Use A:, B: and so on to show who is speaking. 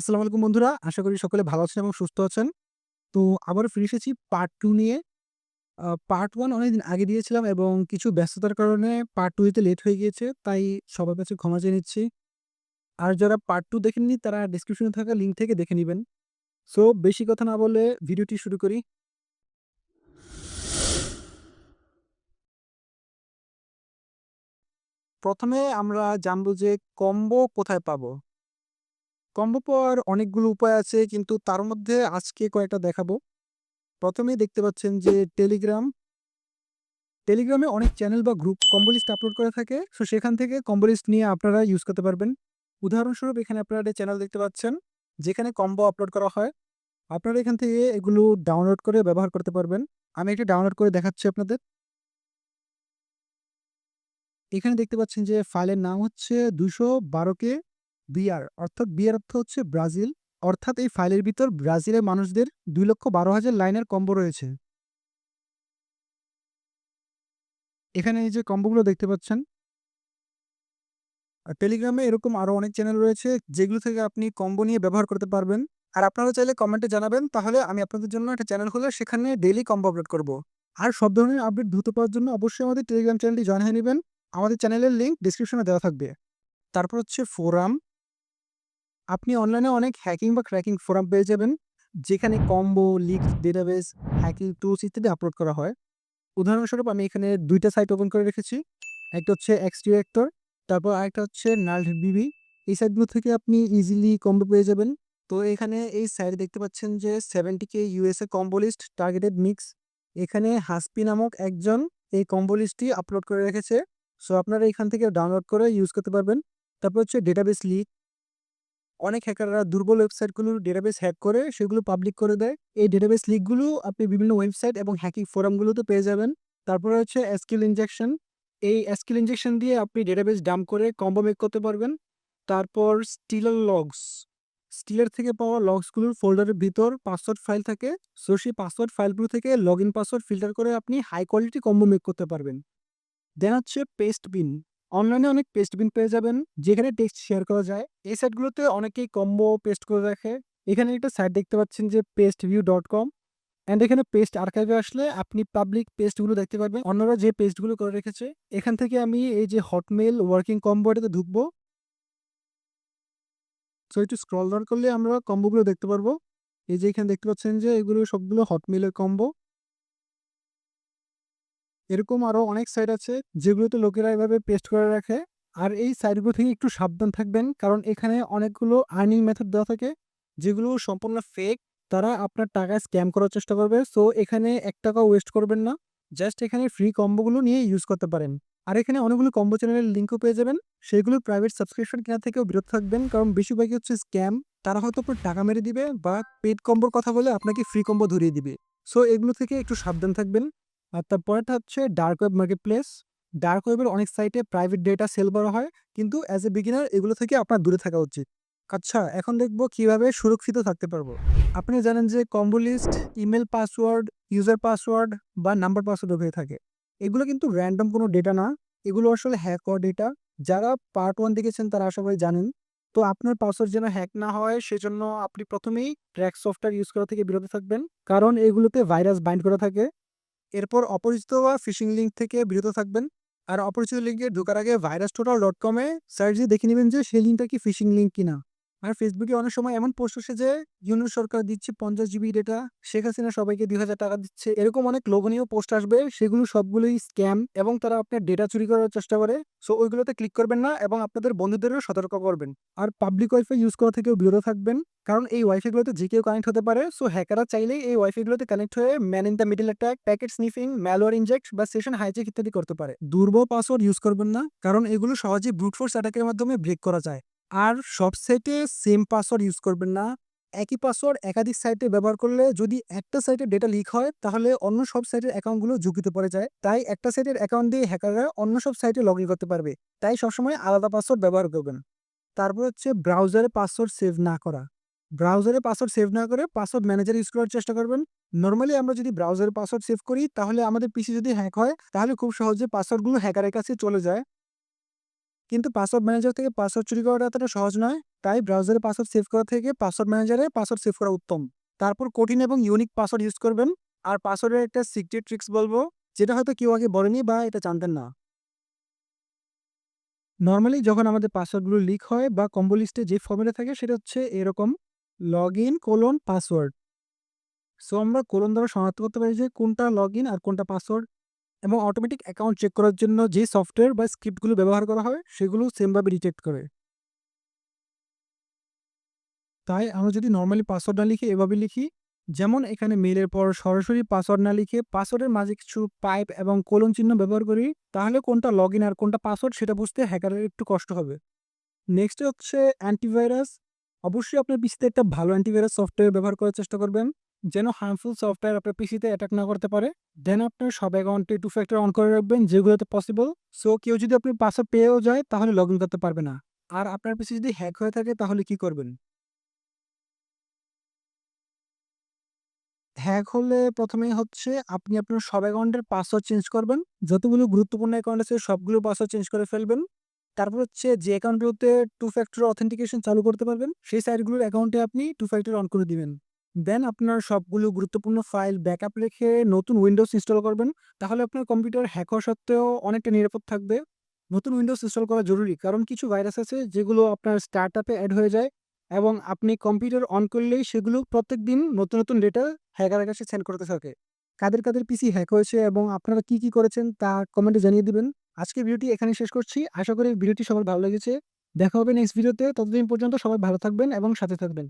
A: আসসালামু আলাইকুম বন্ধুরা। আশা করি সকলে ভালো আছেন এবং সুস্থ আছেন। তো আবার ফিরে এসেছি পার্ট টু নিয়ে। পার্ট 1 অনেকদিন আগে দিয়েছিলাম এবং কিছু ব্যস্ততার কারণে পার্ট টু দিতে লেট হয়ে গিয়েছে। তাই সবার কাছে ক্ষমা চেয়ে নিচ্ছি। আর যারা পার্ট টু দেখেননি, তারা ডেসক্রিপশনে থাকা লিঙ্ক থেকে দেখে নেবেন সো বেশি কথা না বলে ভিডিওটি শুরু করি। প্রথমে আমরা জানব যে কম্বো কোথায় পাবো? কম্বো পাওয়ার অনেকগুলো উপায় আছে কিন্তু তার মধ্যে আজকে কয়েকটা দেখাবো। প্রথমেই দেখতে পাচ্ছেন যে টেলিগ্রাম। টেলিগ্রামে অনেক চ্যানেল বা গ্রুপ কম্বো লিস্ট আপলোড করে থাকে। সো সেখান থেকে কম্বো লিস্ট নিয়ে আপনারা ইউজ করতে পারবেন। উদাহরণস্বরূপ এখানে আপনারা একটা চ্যানেল দেখতে পাচ্ছেন, যেখানে কম্বো আপলোড করা হয়। আপনারা এখান থেকে এগুলো ডাউনলোড করে ব্যবহার করতে পারবেন। আমি এটা ডাউনলোড করে দেখাচ্ছি আপনাদের। এখানে দেখতে পাচ্ছেন যে ফাইলের নাম হচ্ছে 212K বিআর অর্থাৎ বিআর অর্থ হচ্ছে ব্রাজিল। অর্থাৎ এই ফাইলের ভিতর ব্রাজিলের মানুষদের 2,12,000 লাইনের কম্বো রয়েছে। এখানে এই যে কম্বোগুলো দেখতে পাচ্ছেন। আর টেলিগ্রামে এরকম আরও অনেক চ্যানেল রয়েছে যেগুলো থেকে আপনি কম্বো নিয়ে ব্যবহার করতে পারবেন। আর আপনারা চাইলে কমেন্টে জানাবেন তাহলে আমি আপনাদের জন্য একটা চ্যানেল খুলে সেখানে ডেইলি কম্বো আপলোড করব। আর সব ধরনের আপডেট দ্রুত পাওয়ার জন্য অবশ্যই আমাদের টেলিগ্রাম চ্যানেলটি জয়েন হয়ে নিবেন। আমাদের চ্যানেলের লিঙ্ক ডেসক্রিপশনে দেওয়া থাকবে। তারপর হচ্ছে ফোরাম। আপনি অনলাইনে অনেক হ্যাকিং বা ক্র্যাকিং ফোরাম পেয়ে যাবেন। যেখানে combo, leak database, hacking tools ইত্যাদি আপলোড করা হয়। উদাহরণস্বরূপ আমি এখানে দুইটা সাইট ওপেন করে রেখেছি। একটা হচ্ছে এক্সট্রিয়েক্টর, তারপর আরেকটা হচ্ছে নাল্টবিবি। এই সাইটগুলো থেকে আপনি ইজিলি কম্বো পেয়ে যাবেন। তো এখানে এই সাইটে দেখতে পাচ্ছেন যে 70K USA combo list targeted mix. এখানে হাসপি নামক একজন এই কম্বো লিস্টটি আপলোড করে রেখেছে। সো আপনারা এখান থেকে ডাউনলোড করে ইউজ করতে পারবেন। তারপর হচ্ছে ডেটাবেস লিক। অনেক হ্যাকাররা দুর্বল ওয়েবসাইটগুলোর ডেটাবেস হ্যাক করে সেগুলো পাবলিক করে দেয়। এই ডেটাবেস লিকগুলো আপনি বিভিন্ন ওয়েবসাইট এবং হ্যাকিং ফোরামগুলোতে পেয়ে যাবেন। তারপরে হচ্ছে এসকিউএল ইনজেকশন। এই এসকিউএল ইনজেকশন দিয়ে আপনি ডেটাবেস ডাম্প করে কম্বো মেক করতে পারবেন। তারপর স্টিলার লগস। স্টিলার থেকে পাওয়া লগসগুলোর ফোল্ডারের ভিতর পাসওয়ার্ড ফাইল থাকে। সো সেই পাসওয়ার্ড ফাইলগুলো থেকে লগ ইন পাসওয়ার্ড ফিল্টার করে আপনি হাই কোয়ালিটি কম্বো মেক করতে পারবেন। দেন হচ্ছে পেস্ট বিন। অনলাইনে অনেক পেস্ট বিন পেয়ে যাবেন, যেখানে টেক্সট শেয়ার করা যায়। এই সাইটগুলোতে অনেকেই কম্বো পেস্ট করে রাখে। এখানে একটা সাইট দেখতে পাচ্ছেন যে paste view dot com and এখানে পেস্ট আর্কাইভে আসলে আপনি পাবলিক পেস্টগুলো দেখতে পারবেন। অন্যরা যে পেস্টগুলো করে রেখেছে। এখান থেকে আমি এই যে হটমেল ওয়ার্কিং কম্বো এটাতে ঢুকবো। সো একটু স্ক্রল ডাউন করলে আমরা কম্বোগুলো দেখতে পারব। এই যে এখানে দেখতে পাচ্ছেন যে এগুলো সবগুলো হটমেইলের কম্বো। এরকম আরও অনেক সাইট আছে যেগুলোতে লোকেরা এভাবে পেস্ট করে রাখে। আর এই সাইটগুলো থেকে একটু সাবধান থাকবেন কারণ এখানে অনেকগুলো আর্নিং মেথড দেওয়া থাকে যেগুলো সম্পূর্ণ ফেক। তারা আপনার টাকা স্ক্যাম করার চেষ্টা করবে। সো এখানে এক টাকা ওয়েস্ট করবেন না। জাস্ট এখানে ফ্রি কম্বোগুলো নিয়ে ইউজ করতে পারেন। আর এখানে অনেকগুলো কম্বো চ্যানেলের লিঙ্কও পেয়ে যাবেন। সেগুলো প্রাইভেট সাবস্ক্রিপশন কেনা থেকেও বিরত থাকবেন কারণ বেশিরভাগই হচ্ছে স্ক্যাম। তারা হয়তো আপনার টাকা মেরে দিবে বা পেইড কম্বোর কথা বলে আপনাকে ফ্রি কম্বো ধরিয়ে দিবে। সো এগুলো থেকে একটু সাবধান থাকবেন। আর তারপরেরটা হচ্ছে dark web market place dark ওয়েবের অনেক সাইটে প্রাইভেট ডেটা সেল করা হয় কিন্তু অ্যাজ এ বিগিনার এগুলো থেকে আপনার দূরে থাকা উচিত। আচ্ছা এখন দেখব কীভাবে সুরক্ষিত থাকতে পারব। আপনি জানেন যে combo list, email password, user password বা নাম্বার পাসওয়ার্ড হয়ে থাকে। এগুলো কিন্তু র‍্যান্ডম কোনো ডেটা না। এগুলো আসলে হ্যাক হওয়া ডেটা। যারা পার্ট ওয়ান দেখেছেন তারা আশা করি জানেন। তো আপনার পাসওয়ার্ড যেন হ্যাক না হয় সেজন্য আপনি প্রথমেই ট্র্যাক সফটওয়্যার ইউজ করা থেকে বিরত থাকবেন। কারণ এগুলোতে ভাইরাস বাইন্ড করা থাকে। এরপর অপরিচিত বা ফিশিং লিঙ্ক থেকে বিরত থাকবেন। আর অপরিচিত লিঙ্কে ঢোকার আগে ভাইরাস টোটাল ডট কমে সার্চ দিয়ে দেখে নেবেন যে সেই লিঙ্কটা কি ফিশিং লিঙ্ক কিনা। আর ফেসবুকে অনেক সময় এমন পোস্ট আসে যে ইউনূস সরকার দিচ্ছে ৫০ জিবি ডেটা, শেখ হাসিনা সবাইকে ৳২,০০০ দিচ্ছে। এরকম অনেক লোভনীয় পোস্ট আসবে সেগুলো সবগুলোই স্ক্যাম এবং তারা আপনার ডেটা চুরি করার চেষ্টা করে। সো ওইগুলোতে ক্লিক করবেন না এবং আপনাদের বন্ধুদেরও সতর্ক করবেন। আর পাবলিক ওয়াইফাই ইউজ করা থেকেও বিরত থাকবেন। কারণ এই ওয়াইফাইগুলোতে যে কেউ কানেক্ট হতে পারে। সো হ্যাকাররা চাইলেই এই ওয়াইফাইগুলোতে কানেক্ট হয়ে man in the middle attack, packet sniffing, malware inject বা সেশন হাইজেক ইত্যাদি করতে পারে। দুর্বল পাসওয়ার্ড ইউজ করবেন না কারণ এগুলো সহজেই ব্রুট ফোর্স অ্যাটাকের মাধ্যমে ব্রেক করা যায়। আর সব সাইটে সেম পাসওয়ার্ড ইউজ করবেন না। একই পাসওয়ার্ড একাধিক সাইটে ব্যবহার করলে যদি একটা সাইটের ডেটা লিক হয়, তাহলে অন্য সব সাইটের অ্যাকাউন্টগুলো ঝুঁকিতে পড়ে যায়। তাই একটা সাইটের অ্যাকাউন্ট দিয়ে হ্যাকাররা অন্য সব সাইটে লগ করতে পারবে। তাই সবসময় আলাদা পাসওয়ার্ড ব্যবহার করবেন। তারপর হচ্ছে ব্রাউজারে পাসওয়ার্ড সেভ না করা। ব্রাউজারে পাসওয়ার্ড সেভ না করে পাসওয়ার্ড ম্যানেজার ইউজ করার চেষ্টা করবেন। নর্মালি আমরা যদি ব্রাউজারে পাসওয়ার্ড সেভ করি, তাহলে আমাদের পিসি যদি হ্যাক হয়, তাহলে খুব সহজে পাসওয়ার্ডগুলো হ্যাকারের কাছে চলে যায়। কিন্তু পাসওয়ার্ড ম্যানেজার থেকে পাসওয়ার্ড চুরি করাটা এতটা সহজ নয়। তাই ব্রাউজারে পাসওয়ার্ড সেভ করা থেকে পাসওয়ার্ড ম্যানেজারে পাসওয়ার্ড সেভ করা উত্তম। তারপর কঠিন এবং ইউনিক পাসওয়ার্ড ইউজ করবেন। আর পাসওয়ার্ডের একটা সিক্রেট ট্রিক্স বলব, যেটা হয়তো কেউ আগে বলেনি বা এটা জানতেন না। নর্মালি যখন আমাদের পাসওয়ার্ডগুলো লিক হয় বা কম্বো লিস্টে যে ফর্মেটে থাকে সেটা হচ্ছে এরকম log in colon password so আমরা কোলন দ্বারা শনাক্ত করতে পারি যে কোনটা লগ ইন আর কোনটা পাসওয়ার্ড এবং অটোমেটিক অ্যাকাউন্ট চেক করার জন্য যে সফটওয়্যার বা স্ক্রিপ্টগুলো ব্যবহার করা হয়, সেগুলো সেমভাবে ডিটেক্ট করে। তাই আমরা যদি নর্মালি পাসওয়ার্ড না লিখে এভাবে লিখি, যেমন এখানে মেলের পর সরাসরি পাসওয়ার্ড না লিখে পাসওয়ার্ডের মাঝে কিছু পাইপ এবং কোলন চিহ্ন ব্যবহার করি, তাহলে কোনটা লগ আর কোনটা পাসওয়ার্ড সেটা বুঝতে হ্যাকারের একটু কষ্ট হবে। নেক্সট হচ্ছে অ্যান্টিভাইরাস অবশ্যই আপনার পিসিতে একটা ভালো অ্যান্টিভাইরাস সফটওয়্যার ব্যবহার করার চেষ্টা করবেন। যেন হার্মফুল সফটওয়্যার আপনার পিসিতে অ্যাটাক না করতে পারে। দেন আপনার সব অ্যাকাউন্টে টু ফ্যাক্টর অন করে রাখবেন, যেগুলোতে পসিবল সো কেউ যদি আপনি পাসওয়ার্ড পেয়েও যায়, তাহলে লগ ইন করতে পারবে না। আর আপনার পিসি যদি হ্যাক হয়ে থাকে, তাহলে কি করবেন? হ্যাক হলে প্রথমে হচ্ছে আপনি আপনার সব অ্যাকাউন্টের পাসওয়ার্ড চেঞ্জ করবেন। যতগুলো গুরুত্বপূর্ণ অ্যাকাউন্ট আছে, সবগুলো পাসওয়ার্ড চেঞ্জ করে ফেলবেন। তারপর হচ্ছে যে অ্যাকাউন্টগুলোতে টু ফ্যাক্টর অথেন্টিকেশন চালু করতে পারবেন, সেই সাইটগুলোর অ্যাকাউন্টে আপনি টু ফ্যাক্টর অন করে দিবেন। দেন আপনার সবগুলো গুরুত্বপূর্ণ ফাইল ব্যাকআপ রেখে নতুন উইন্ডোজ ইনস্টল করবেন। তাহলে আপনার কম্পিউটার হ্যাক হওয়া সত্ত্বেও অনেকটা নিরাপদ থাকবে। নতুন উইন্ডোজ ইনস্টল করা জরুরি, কারণ কিছু ভাইরাস আছে যেগুলো আপনার স্টার্ট আপে অ্যাড হয়ে যায় এবং আপনি কম্পিউটার অন করলেই সেগুলো প্রত্যেক দিন নতুন নতুন ডেটা হ্যাকারের কাছে সেন্ড করতে থাকে। কাদের কাদের পিসি হ্যাক হয়েছে এবং আপনারা কি কি করেছেন তা কমেন্টে জানিয়ে দিবেন। আজকে ভিডিওটি এখানে শেষ করছি। আশা করি ভিডিওটি সবার ভালো লেগেছে। দেখা হবে নেক্সট ভিডিওতে ততদিন পর্যন্ত সবাই ভালো থাকবেন এবং সাথে থাকবেন।